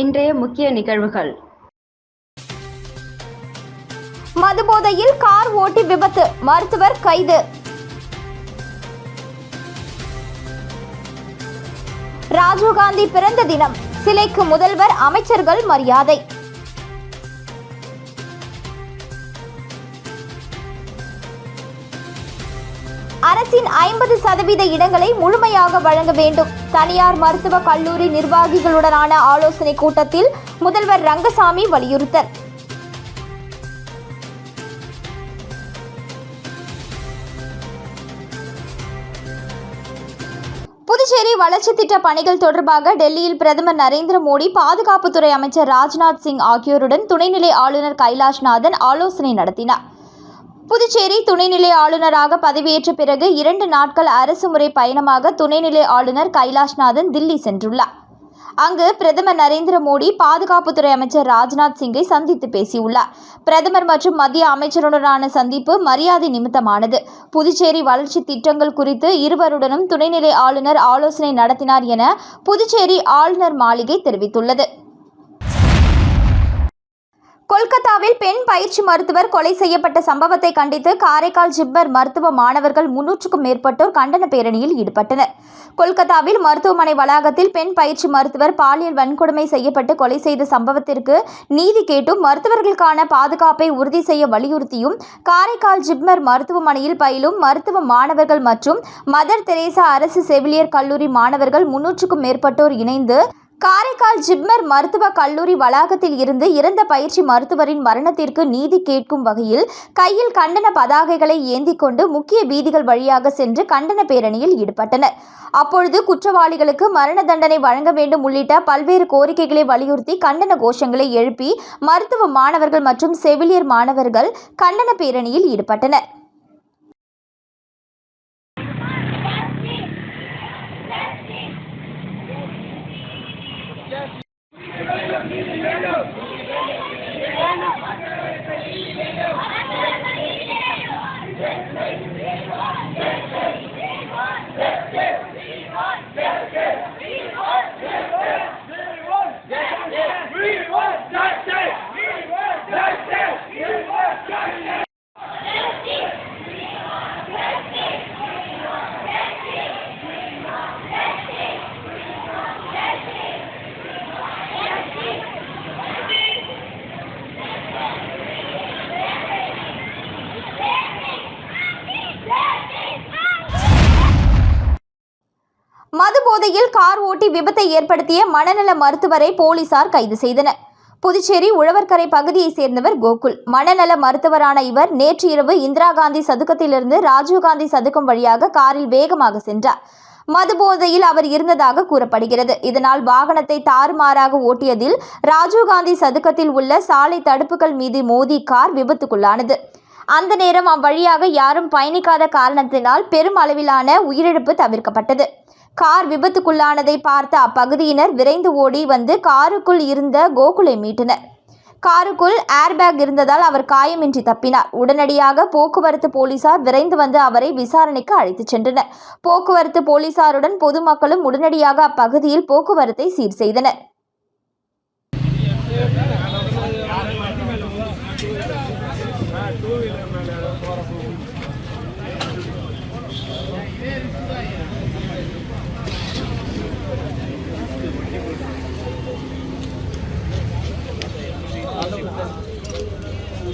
இன்றைய முக்கிய நிகழ்வுகள். மதுபோதையில் கார் ஓட்டி விபத்து மருத்துவர் கைது. ராஜீவ்காந்தி பிறந்த தினம் சிலைக்கு முதல்வர் அமைச்சர்கள் மரியாதை. அரசின் ஐம்பது சதவீத இடங்களை முழுமையாக வழங்க வேண்டும். தனியார் மருத்துவ கல்லூரி நிர்வாகிகளுடனான ஆலோசனை கூட்டத்தில் முதல்வர் ரங்கசாமி வலியுறுத்தல். புதுச்சேரி வளர்ச்சி திட்ட பணிகள் தொடர்பாக டெல்லியில் பிரதமர் நரேந்திர மோடி பாதுகாப்புத்துறை அமைச்சர் ராஜ்நாத் சிங் ஆகியோருடன் துணைநிலை ஆளுநர் கைலாஷ்நாதன் ஆலோசனை நடத்தினார். புதுச்சேரி துணைநிலை ஆளுநராக பதவியேற்ற பிறகு இரண்டு நாட்கள் அரசு முறை பயணமாக துணைநிலை ஆளுநர் கைலாஷ்நாதன் தில்லி சென்றுள்ளார். அங்கு பிரதமர் நரேந்திர மோடி பாதுகாப்புத்துறை அமைச்சர் ராஜ்நாத் சிங்கை சந்தித்து பேசியுள்ளார். பிரதமர் மற்றும் மத்திய அமைச்சருடனான சந்திப்பு மரியாதை நிமித்தமானது. புதுச்சேரி வளர்ச்சி திட்டங்கள் குறித்து இருவருடனும் துணைநிலை ஆளுநர் ஆலோசனை நடத்தினார் என புதுச்சேரி ஆளுநர் மாளிகை தெரிவித்துள்ளது. கொல்கத்தாவில் பெண் பயிற்சி மருத்துவர் கொலை செய்யப்பட்ட சம்பவத்தை கண்டித்து காரைக்கால் ஜிப்மர் மருத்துவ மாணவர்கள் முன்னூற்றுக்கும் மேற்பட்டோர் கண்டன பேரணியில் ஈடுபட்டனர். கொல்கத்தாவில் மருத்துவமனை வளாகத்தில் பெண் பயிற்சி மருத்துவர் பாலியல் வன்கொடுமை செய்யப்பட்டு கொலை செய்த சம்பவத்திற்கு நீதி கேட்டும் மருத்துவர்களுக்கான பாதுகாப்பை உறுதி செய்ய வலியுறுத்தியும் காரைக்கால் ஜிப்மர் மருத்துவமனையில் பயிலும் மருத்துவ மாணவர்கள் மற்றும் மதர் தெரேசா அரசு செவிலியர் கல்லூரி மாணவர்கள் முன்னூற்றுக்கும் மேற்பட்டோர் இணைந்து காரைக்கால் ஜிப்மர் மருத்துவக் கல்லூரி வளாகத்தில் இருந்து இறந்த பயிற்சி மருத்துவரின் மரணத்திற்கு நீதி கேட்கும் வகையில் கையில் கண்டன பதாகைகளை ஏந்தி கொண்டு முக்கிய வீதிகள் வழியாக சென்று கண்டன பேரணியில் ஈடுபட்டனர். அப்பொழுது குற்றவாளிகளுக்கு மரண தண்டனை வழங்க வேண்டும் உள்ளிட்ட பல்வேறு கோரிக்கைகளை வலியுறுத்தி கண்டன கோஷங்களை எழுப்பி மருத்துவ மாணவர்கள் மற்றும் செவிலியர் மாணவர்கள் கண்டன பேரணியில் ஈடுபட்டனர். மது போதையில் கார் ஓட்டி விபத்தை ஏற்படுத்திய மனநல மருத்துவரை போலீசார் கைது செய்தனர். புதுச்சேரி உழவர்கரை பகுதியைச் சேர்ந்தவர் கோகுல். மனநல மருத்துவரான இவர் நேற்று இரவு இந்திரா காந்தி சதுக்கத்திலிருந்து ராஜீவ்காந்தி சதுக்கம் வழியாக காரில் வேகமாக சென்றார். மது போதையில் அவர் இருந்ததாக கூறப்படுகிறது. இதனால் வாகனத்தை தாறுமாறாக ஓட்டியதில் ராஜீவ்காந்தி சதுக்கத்தில் உள்ள சாலை தடுப்புகள் மீது மோதி கார் விபத்துக்குள்ளானது. அந்த நேரம் அவ்வழியாக யாரும் பயணிக்காத காரணத்தினால் பெரும் அளவிலான உயிரிழப்பு தவிர்க்கப்பட்டது. கார் விபத்துக்குள்ளானதை பார்த்த அப்பகுதியினர் விரைந்து ஓடி வந்து காருக்குள் இருந்த கோகுலை மீட்டனர். காருக்குள் ஏர்பேக் இருந்ததால் அவர் காயமின்றி தப்பினார். உடனடியாக போக்குவரத்து போலீசார் விரைந்து வந்து அவரை விசாரணைக்கு அழைத்துச் சென்றனர். போக்குவரத்து போலீசாருடன் பொதுமக்களும் உடனடியாக அப்பகுதியில் போக்குவரத்தை சீர் செய்தனர்.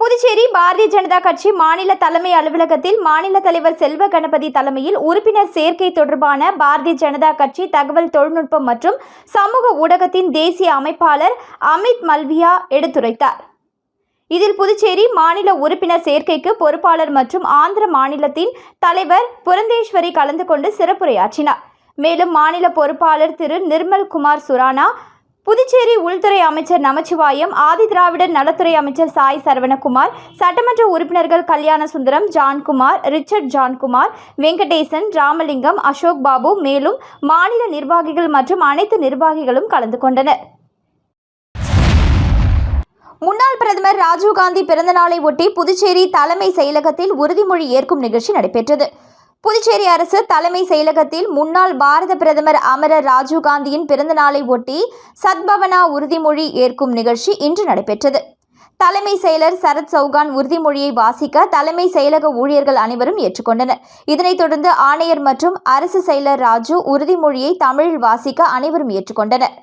புதுச்சேரி பாரதிய ஜனதா கட்சி மாநில தலைமை அலுவலகத்தில் மாநில தலைவர் செல்வ கணபதி தலைமையில் உறுப்பினர் சேர்க்கை தொடர்பான பாரதிய ஜனதா கட்சி தகவல் தொழில்நுட்பம் மற்றும் சமூக ஊடகத்தின் தேசிய அமைப்பாளர் அமித் மல்வியா எடுத்துரைத்தார். இதில் புதுச்சேரி மாநில உறுப்பினர் சேர்க்கைக்கு பொறுப்பாளர் மற்றும் ஆந்திர மாநிலத்தின் தலைவர் புரந்தேஸ்வரி கலந்து கொண்டு சிறப்புரையாற்றினார். மேலும் மாநில பொறுப்பாளர் திரு நிர்மல் குமார் சுரானா புதுச்சேரி உள்துறை அமைச்சர் நமச்சிவாயம் ஆதிதிராவிடர் நலத்துறை அமைச்சர் சாய் சரவணகுமார் சட்டமன்ற உறுப்பினர்கள் கல்யாண சுந்தரம் ஜான்குமார் ரிச்சர்ட் ஜான்குமார் வெங்கடேசன் ராமலிங்கம் அசோக் பாபு மேலும் மாநில நிர்வாகிகள் மற்றும் அனைத்து நிர்வாகிகளும் கலந்து கொண்டனர். முன்னாள் பிரதமர் ராஜீவ்காந்தி பிறந்தநாளை ஒட்டி புதுச்சேரி தலைமை செயலகத்தில் உறுதிமொழி ஏற்கும் நிகழ்ச்சி நடைபெற்றது. புதுச்சேரி அரசு தலைமை செயலகத்தில் முன்னாள் பாரத பிரதமர் அமரர் ராஜீவ்காந்தியின் பிறந்தநாளை ஒட்டி சத்பவனா உறுதிமொழி ஏற்கும் நிகழ்ச்சி இன்று நடைபெற்றது. தலைமை செயலர் சரத் சௌகான் உறுதிமொழியை வாசிக்க தலைமை செயலக ஊழியர்கள் அனைவரும் ஏற்றுக்கொண்டனர். இதனைத் தொடர்ந்து ஆணையர் மற்றும் அரசு செயலர் ராஜு உறுதிமொழியை தமிழில் வாசிக்க அனைவரும் ஏற்றுக்கொண்டனர்.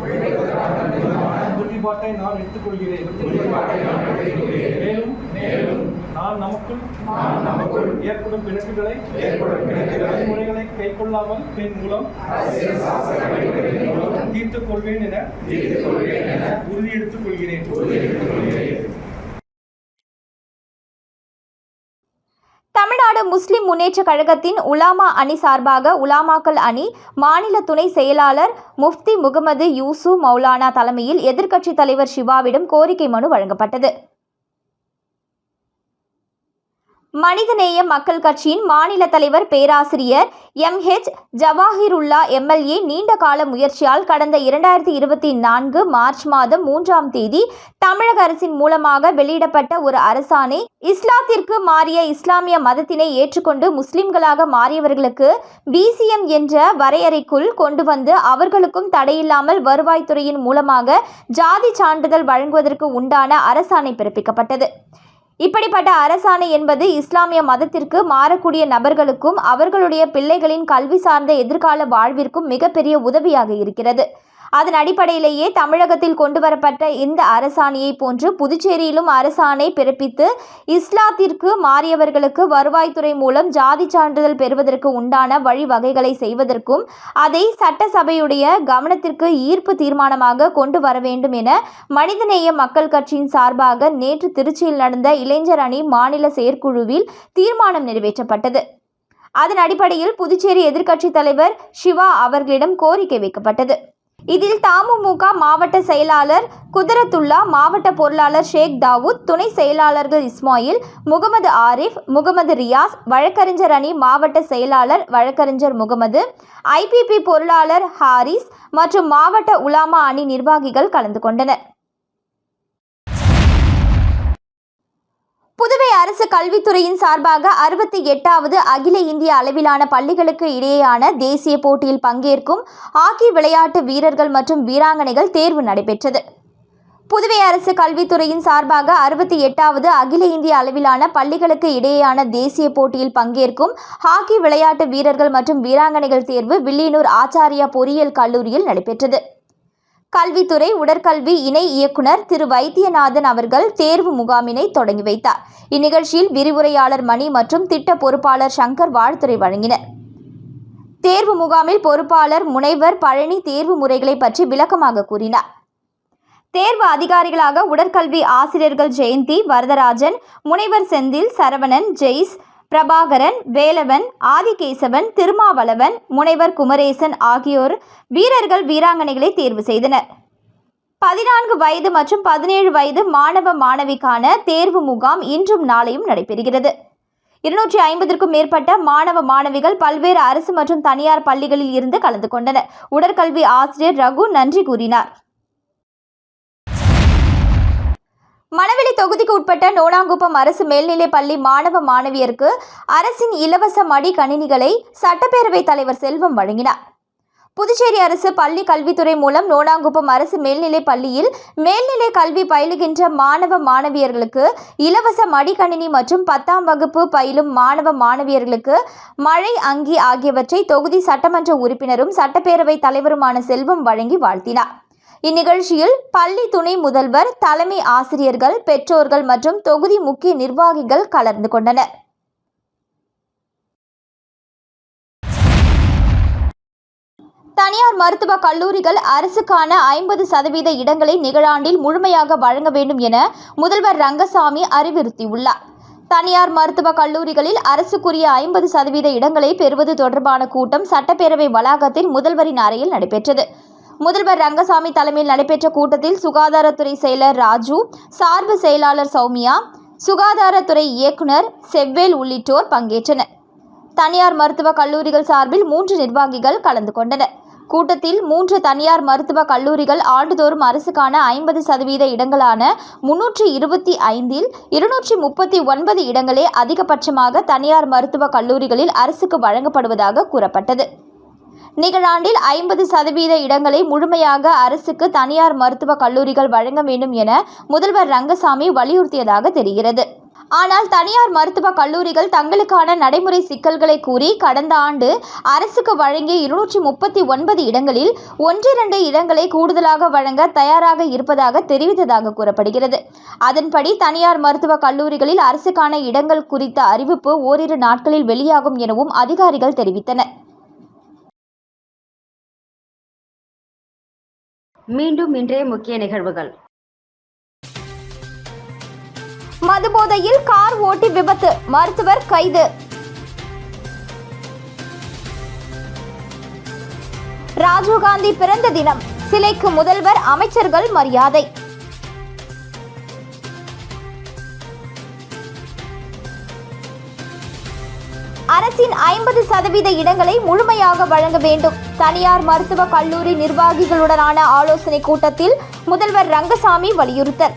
உழைப்பதற்கான புனிதமான உறுதிப்பாட்டை நான் எடுத்துக்கொள்கிறேன். மேலும் நான் நமக்குள் ஏற்படும் பிணக்குகளை வழிமுறைகளை கைக்கொள்ளாமல் என் மூலம் தீர்த்துக் கொள்வேன் என உறுதி எடுத்துக் கொள்கிறேன் முஸ்லிம் முன்னேற்ற கழகத்தின் உலாமா அணி சார்பாக உலாமாக்கள் அணி மாநில துணை செயலாளர் முஃப்தி முகமது யூசு மௌலானா தலைமையில் எதிர்க்கட்சித் தலைவர் சிவாவிடம் கோரிக்கை மனு வழங்கப்பட்டது. மனிதநேய மக்கள் கட்சியின் மாநில தலைவர் பேராசிரியர் எம் ஹெச் ஜவாஹிருல்லா எம்எல்ஏ நீண்ட கால முயற்சியால் கடந்த இரண்டாயிரத்தி இருபத்தி நான்கு மார்ச் மாதம் மூன்றாம் தேதி தமிழக அரசின் மூலமாக வெளியிடப்பட்ட ஒரு அரசாணை இஸ்லாத்திற்கு மாறிய இஸ்லாமிய மதத்தினை ஏற்றுக்கொண்டு முஸ்லிம்களாக மாறியவர்களுக்கு பிசிஎம் என்ற வரையறைக்குள் கொண்டு வந்து அவர்களுக்கும் தடையில்லாமல் வருவாய்த்துறையின் மூலமாக ஜாதி சான்றிதழ் வழங்குவதற்கு உண்டான அரசாணை பிறப்பிக்கப்பட்டது. இப்படிப்பட்ட அரசாணை என்பது இஸ்லாமிய மதத்திற்கு மாறக்கூடிய நபர்களுக்கும் அவர்களுடைய பிள்ளைகளின் கல்வி சார்ந்த எதிர்கால வாழ்விற்கும் மிகப்பெரிய உதவியாக இருக்கிறது. அதன் அடிப்படையிலேயே தமிழகத்தில் கொண்டு வரப்பட்ட இந்த அரசாணையை போன்று புதுச்சேரியிலும் அரசாணை பிறப்பித்து இஸ்லாத்திற்கு மாறியவர்களுக்கு வருவாய்த்துறை மூலம் ஜாதி சான்றிதழ் பெறுவதற்கு உண்டான வழிவகைகளை செய்வதற்கும் அதை சட்டசபையுடைய கவனத்திற்கு ஈர்ப்பு தீர்மானமாக கொண்டு வர வேண்டும் என மனிதநேய மக்கள் கட்சியின் சார்பாக நேற்று திருச்சியில் நடந்த இளைஞர் அணி மாநில செயற்குழுவில் தீர்மானம் நிறைவேற்றப்பட்டது. அதன் அடிப்படையில் புதுச்சேரி எதிர்க்கட்சித் தலைவர் சிவா அவர்களிடம் கோரிக்கை வைக்கப்பட்டது. இதில் தமுமுக மாவட்ட செயலாளர் குதரத்துல்லா மாவட்ட பொருளாளர் ஷேக் தாவூத் துணை செயலாளர்கள் இஸ்மாயில் முகமது ஆரிஃப் முகமது ரியாஸ் வழக்கறிஞர் அணி மாவட்ட செயலாளர் வழக்கறிஞர் முகமது ஐபிபி பொருளாளர் ஹாரிஸ் மற்றும் மாவட்ட உலாமா அணி நிர்வாகிகள் கலந்து கொண்டனர். புதுவை அரசு கல்வித்துறையின் சார்பாக அறுபத்தி எட்டாவது அகில இந்திய அளவிலான பள்ளிகளுக்கு இடையேயான தேசிய போட்டியில் பங்கேற்கும் ஹாக்கி விளையாட்டு வீரர்கள் மற்றும் வீராங்கனைகள் தேர்வு நடைபெற்றது. புதுவை அரசு கல்வித்துறையின் சார்பாக அறுபத்தி எட்டாவது அகில இந்திய அளவிலான பள்ளிகளுக்கு இடையேயான தேசிய போட்டியில் பங்கேற்கும் ஹாக்கி விளையாட்டு வீரர்கள் மற்றும் வீராங்கனைகள் தேர்வு வில்லியனூர் ஆச்சாரியா பொறியியல் கல்லூரியில் நடைபெற்றது. கல்வித்துறை உடற்கல்வி இணை இயக்குனர் திரு வைத்தியநாதன் அவர்கள் தேர்வு முகாமினை தொடங்கி வைத்தார். இந்நிகழ்ச்சியில் விரிவுரையாளர் மணி மற்றும் திட்ட பொறுப்பாளர் சங்கர் வாழ்த்துரை வழங்கினர். தேர்வு முகாமில் பொறுப்பாளர் முனைவர் பழனி தேர்வு முறைகளை பற்றி விளக்கமாக கூறினார். தேர்வு அதிகாரிகளாக உடற்கல்வி ஆசிரியர்கள் ஜெயந்தி வரதராஜன் முனைவர் செந்தில் சரவணன் ஜெய்ஸ் பிரபாகரன் வேலவன் ஆதிகேசவன் திருமாவளவன் முனைவர் குமரேசன் ஆகியோர் வீரர்கள் வீராங்கனைகளை தேர்வு செய்தனர். பதினான்கு வயது மற்றும் பதினேழு வயது மாணவ மாணவிக்கான தேர்வு முகாம் இன்றும் நாளையும் நடைபெறுகிறது. இருநூற்றி ஐம்பதற்கும் மேற்பட்ட மாணவ மாணவிகள் பல்வேறு அரசு மற்றும் தனியார் பள்ளிகளில் இருந்து கலந்து கொண்டனர். உடற்கல்வி ஆசிரியர் ரகு நன்றி கூறினார். மணவெளி தொகுதிக்கு உட்பட்ட நோனாங்குப்பம் அரசு மேல்நிலைப் பள்ளி மாணவ மாணவியருக்கு அரசின் இலவச மடி கணினிகளை சட்டப்பேரவைத் தலைவர் செல்வம் வழங்கினார். புதுச்சேரி அரசு பள்ளி கல்வித்துறை மூலம் நோனாங்குப்பம் அரசு மேல்நிலைப் பள்ளியில் மேல்நிலை கல்வி பயிலுகின்ற மாணவ மாணவியர்களுக்கு இலவச மடிக்கணினி மற்றும் பத்தாம் வகுப்பு பயிலும் மாணவ மாணவியர்களுக்கு மழை அங்கி ஆகியவற்றை தொகுதி சட்டமன்ற உறுப்பினரும் சட்டப்பேரவைத் தலைவருமான செல்வம் வழங்கி வாழ்த்தினார். இந்நிகழ்ச்சியில் பள்ளி துணை முதல்வர் தலைமை ஆசிரியர்கள் பெற்றோர்கள் மற்றும் தொகுதி முக்கிய நிர்வாகிகள் கலந்து கொண்டனர். தனியார் மருத்துவ கல்லூரிகள் அரசுக்கான ஐம்பது சதவீத இடங்களை நிகழாண்டில் முழுமையாக வழங்க வேண்டும் என முதல்வர் ரங்கசாமி அறிவுறுத்தியுள்ளார். தனியார் மருத்துவ கல்லூரிகளில் அரசுக்குரிய ஐம்பது சதவீத இடங்களை பெறுவது தொடர்பான கூட்டம் சட்டப்பேரவை வளாகத்தில் முதல்வரின் அறையில் நடைபெற்றது. முதல்வர் ரங்கசாமி தலைமையில் நடைபெற்ற கூட்டத்தில் சுகாதாரத்துறை செயலர் ராஜு சார்பு செயலாளர் சௌமியா சுகாதாரத்துறை இயக்குனர் செவ்வேல் உள்ளிட்டோர் பங்கேற்றனர். தனியார் மருத்துவக் கல்லூரிகள் சார்பில் மூன்று நிர்வாகிகள் கலந்து கொண்டனர். கூட்டத்தில் மூன்று தனியார் மருத்துவ கல்லூரிகள் ஆண்டுதோறும் அரசுக்கான ஐம்பது சதவீத இடங்களான முன்னூற்றி இருபத்தி ஐந்தில் இருநூற்றி முப்பத்தி ஒன்பது இடங்களே அதிகபட்சமாக தனியார் மருத்துவ கல்லூரிகளில் அரசுக்கு வழங்கப்படுவதாக கூறப்பட்டது. நிகழாண்டில் ஐம்பது சதவீத இடங்களை முழுமையாக அரசுக்கு தனியார் மருத்துவ கல்லூரிகள் வழங்க வேண்டும் என முதல்வர் ரங்கசாமி வலியுறுத்தியதாக தெரிகிறது. ஆனால் தனியார் மருத்துவ கல்லூரிகள் தங்களுக்கான நடைமுறை சிக்கல்களை கூறி கடந்த ஆண்டு அரசுக்கு வழங்கிய இருநூற்றி முப்பத்தி ஒன்பது இடங்களில் ஒன்றிரண்டு இடங்களை கூடுதலாக வழங்க தயாராக இருப்பதாக தெரிவித்ததாக கூறப்படுகிறது. அதன்படி தனியார் மருத்துவ கல்லூரிகளில் அரசுக்கான இடங்கள் குறித்த அறிவிப்பு ஓரிரு நாட்களில் வெளியாகும் எனவும் அதிகாரிகள் தெரிவித்தனர். மீண்டும் இன்றைய முக்கிய நிகழ்வுகள். மதுபோதையில் கார் ஓட்டி விபத்து மருத்துவர் கைது. ராஜீவ்காந்தி பிறந்த தினம் சிலைக்கு முதல்வர் அமைச்சர்கள் மரியாதை. அரசின் ஐம்பது சதவீத இடங்களை முழுமையாக வழங்க வேண்டும். தனியார் மருத்துவ கல்லூரி நிர்வாகிகளுடனான ஆலோசனை கூட்டத்தில் முதல்வர் ரங்கசாமி வலியுறுத்தல்.